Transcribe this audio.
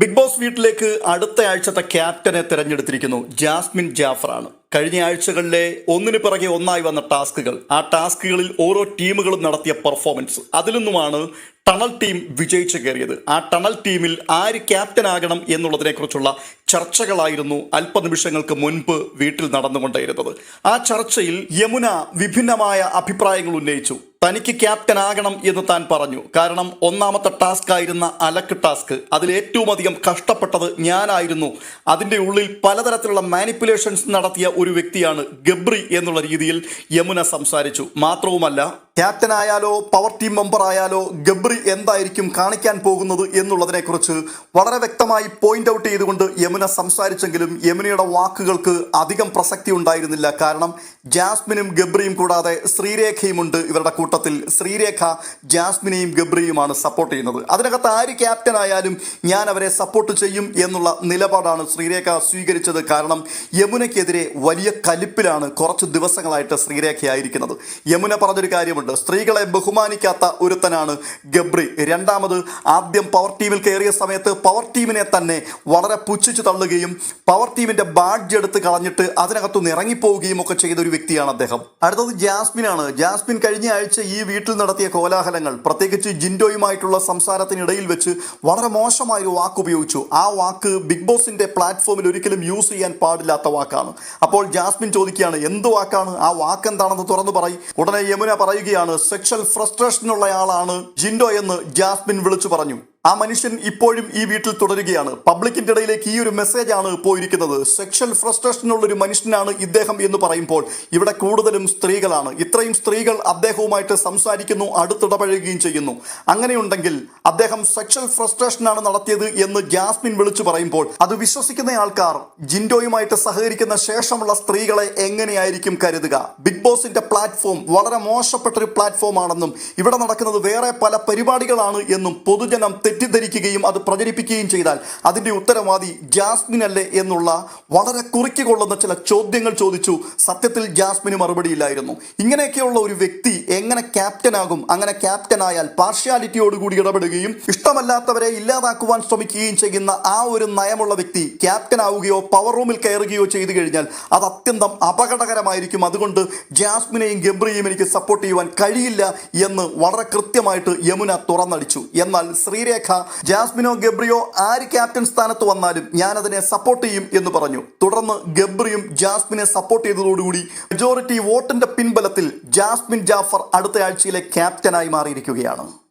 Big boss വീട്ടിലേക്ക് അടുത്ത ആഴ്ചത്തെ ക്യാപ്റ്റനെ തിരഞ്ഞെടുത്തിരിക്കുന്നു ജാസ്മിൻ ജാഫറാണ്. കഴിഞ്ഞ ആഴ്ചകളിലെ ഒന്നിന് പിറകെ ഒന്നായി വന്ന ടാസ്കുകൾ. ആ ടാസ്കുകളിൽ ഓരോ ടീമുകളും നടത്തിയ പെർഫോമൻസ്. അതിൽ നിന്നുമാണ് ടണൽ ടീം വിജയിച്ചു കയറിയത്. ആ ടണൽ ടീമിൽ ആര് ക്യാപ്റ്റൻ ആകണം എന്നുള്ളതിനെക്കുറിച്ചുള്ള ചർച്ചകളായിരുന്നു അല്പനിമിഷങ്ങൾക്ക് മുൻപ് വീട്ടിൽ നടന്നുകൊണ്ടേയിരുന്നത്. ആ ചർച്ചയിൽ യമുന വിഭിന്നമായ അഭിപ്രായങ്ങൾ ഉന്നയിച്ചു. തനിക്ക് ക്യാപ്റ്റൻ ആകണം എന്ന് താൻ പറഞ്ഞു. കാരണം ഒന്നാമത്തെ ടാസ്ക് ആയിരുന്ന അലക്ക് ടാസ്ക്. അതിൽ ഏറ്റവും അധികം കഷ്ടപ്പെട്ടത് ഞാനായിരുന്നു. അതിന്റെ ഉള്ളിൽ പലതരത്തിലുള്ള മാനിപ്പുലേഷൻസ് നടത്തിയ ഒരു വ്യക്തിയാണ് ഗബ്രി എന്നുള്ള രീതിയിൽ യമുന സംസാരിച്ചു. മാത്രവുമല്ല ക്യാപ്റ്റൻ ആയാലോ പവർ ടീം മെമ്പർ ആയാലോ ഗബ്രി എന്തായിരിക്കും കാണിക്കാൻ പോകുന്നത് എന്നുള്ളതിനെക്കുറിച്ച് വളരെ വ്യക്തമായി പോയിന്റ് ഔട്ട് ചെയ്തുകൊണ്ട് യമുന സംസാരിച്ചെങ്കിലും യമുനയുടെ വാക്കുകൾക്ക് അധികം പ്രസക്തി ഉണ്ടായിരുന്നില്ല. കാരണം ജാസ്മിനും ഗബ്രിയും കൂടാതെ ശ്രീരേഖയുമുണ്ട് ഇവരുടെ കൂട്ടത്തിൽ. ശ്രീരേഖ ജാസ്മിനെയും ഗബ്രിയുമാണ് സപ്പോർട്ട് ചെയ്യുന്നത്. അതിനകത്ത് ആര് ക്യാപ്റ്റൻ ആയാലും ഞാൻ അവരെ സപ്പോർട്ട് ചെയ്യും എന്നുള്ള നിലപാടാണ് ശ്രീരേഖ സ്വീകരിച്ചത്. കാരണം യമുനയ്ക്കെതിരെ വലിയ കലിപ്പിലാണ് കുറച്ച് ദിവസങ്ങളായിട്ട് ശ്രീരേഖയായിരിക്കുന്നത്. യമുന പറഞ്ഞൊരു കാര്യമുണ്ട്. സ്ത്രീകളെ ബഹുമാനിക്കാത്ത ഒരുത്തനാണ് ഗബ്രി. രണ്ടാമത് ആദ്യം പവർ ടീമിൽ കയറിയ സമയത്ത് പവർ ടീമിനെ തന്നെ വളരെ പുച്ഛിച്ചു തള്ളുകയും പവർ ടീമിന്റെ ബാഡ്ജ് എടുത്ത് കളഞ്ഞിട്ട് അതിനകത്തുനിന്ന് ഇറങ്ങിപ്പോവുകയും ഒക്കെ ചെയ്ത ഒരു വ്യക്തിയാണ് അദ്ദേഹം. അടുത്തത് ജാസ്മിനാണ് ജാസ്മിൻ കഴിഞ്ഞ ആഴ്ച ഈ വീട്ടിൽ നടത്തിയ കോലാഹലങ്ങൾ പ്രത്യേകിച്ച് ജിൻഡോയുമായിട്ടുള്ള സംസാരത്തിനിടയിൽ വെച്ച് വളരെ മോശമായ ഒരു വാക്ക് ഉപയോഗിച്ചു. ആ വാക്ക് ബിഗ് ബോസിന്റെ പ്ലാറ്റ്ഫോമിൽ ഒരിക്കലും യൂസ് ചെയ്യാൻ പാടില്ലാത്ത വാക്കാണ്. അപ്പോൾ ജാസ്മിൻ ചോദിക്കുകയാണ് എന്ത് വാക്കാണ്? ആ വാക്ക് എന്താണെന്ന് തുറന്നു പറയും. ഉടനെ യമുന പറയുകയാണ് സെക്ഷൽ ഫ്രസ്ട്രേഷനുള്ള ആളാണ് ജിൻഡോ എന്ന് ജാസ്മിൻ വിളിച്ചു പറഞ്ഞു. ആ മനുഷ്യൻ ഇപ്പോഴും ഈ വീട്ടിൽ തുടരുകയാണ്. പബ്ലിക്കിന്റെ ഇടയിലേക്ക് ഈ ഒരു മെസ്സേജ് ആണ് പോയിരിക്കുന്നത്. സെക്ഷൽ ഫ്രസ്ട്രേഷൻ ഉള്ള ഒരു മനുഷ്യനാണ് ഇദ്ദേഹം എന്ന് പറയുമ്പോൾ ഇവിടെ കൂടുതലും സ്ത്രീകളാണ്. ഇത്രയും സ്ത്രീകൾ അദ്ദേഹവുമായിട്ട് സംസാരിക്കുന്നു അടുത്തിടപഴകുകയും ചെയ്യുന്നു. അങ്ങനെയുണ്ടെങ്കിൽ അദ്ദേഹം സെക്ഷൽ ഫ്രസ്ട്രേഷൻ ആണ് നടത്തിയത് എന്ന് ജാസ്മിൻ വിളിച്ചു പറയുമ്പോൾ അത് വിശ്വസിക്കുന്ന ആൾക്കാർ ജിൻഡോയുമായിട്ട് സഹകരിക്കുന്ന ശേഷമുള്ള സ്ത്രീകളെ എങ്ങനെയായിരിക്കും കരുതുക? ബിഗ് ബോസിന്റെ പ്ലാറ്റ്ഫോം വളരെ മോശപ്പെട്ട ഒരു പ്ലാറ്റ്ഫോം ആണെന്നും ഇവിടെ നടക്കുന്നത് വേറെ പല പരിപാടികളാണ് എന്നും പൊതുജനം തെറ്റിദ്ധരിക്കുകയും അത് പ്രചരിപ്പിക്കുകയും ചെയ്താൽ അതിന്റെ ഉത്തരവാദി ജാസ്മിൻ അല്ലേ എന്നുള്ള വളരെ കുറുക്കി കൊള്ളുന്ന ചില ചോദ്യങ്ങൾ ചോദിച്ചു. സത്യത്തിൽ ജാസ്മിന് മറുപടിയില്ലായിരുന്നു ഇങ്ങനെയൊക്കെയുള്ള ഒരു വ്യക്തി എങ്ങനെ ക്യാപ്റ്റനാകും? അങ്ങനെ ക്യാപ്റ്റനായാൽ പാർഷ്യാലിറ്റിയോടുകൂടി ഇടപെടുകയും ഇഷ്ടമല്ലാത്തവരെ ഇല്ലാതാക്കുവാൻ ശ്രമിക്കുകയും ചെയ്യുന്ന ആ ഒരു നയമുള്ള വ്യക്തി ക്യാപ്റ്റൻ ആവുകയോ പവർ റൂമിൽ കയറുകയോ ചെയ്തു കഴിഞ്ഞാൽ അത് അത്യന്തം അപകടകരമായിരിക്കും. അതുകൊണ്ട് ജാസ്മിനെയും ഗംബ്രിയും എനിക്ക് സപ്പോർട്ട് ചെയ്യുവാൻ കഴിയില്ല എന്ന് വളരെ കൃത്യമായിട്ട് യമുന തുറന്നടിച്ചു. എന്നാൽ ശ്രീരേഖ ജാസ്മിനോ ഗബ്രിയോ ആര് ക്യാപ്റ്റൻ സ്ഥാനത്ത് വന്നാലും ഞാൻ അതിനെ സപ്പോർട്ട് ചെയ്യും എന്ന് പറഞ്ഞു. തുടർന്ന് ഗബ്രിയും ജാസ്മിനെ സപ്പോർട്ട് ചെയ്തതോടുകൂടി മെജോറിറ്റി വോട്ടിന്റെ പിൻബലത്തിൽ ജാസ്മിൻ ജാഫർ അടുത്ത ആഴ്ചയിലെ ക്യാപ്റ്റനായി മാറിയിരിക്കുകയാണ്.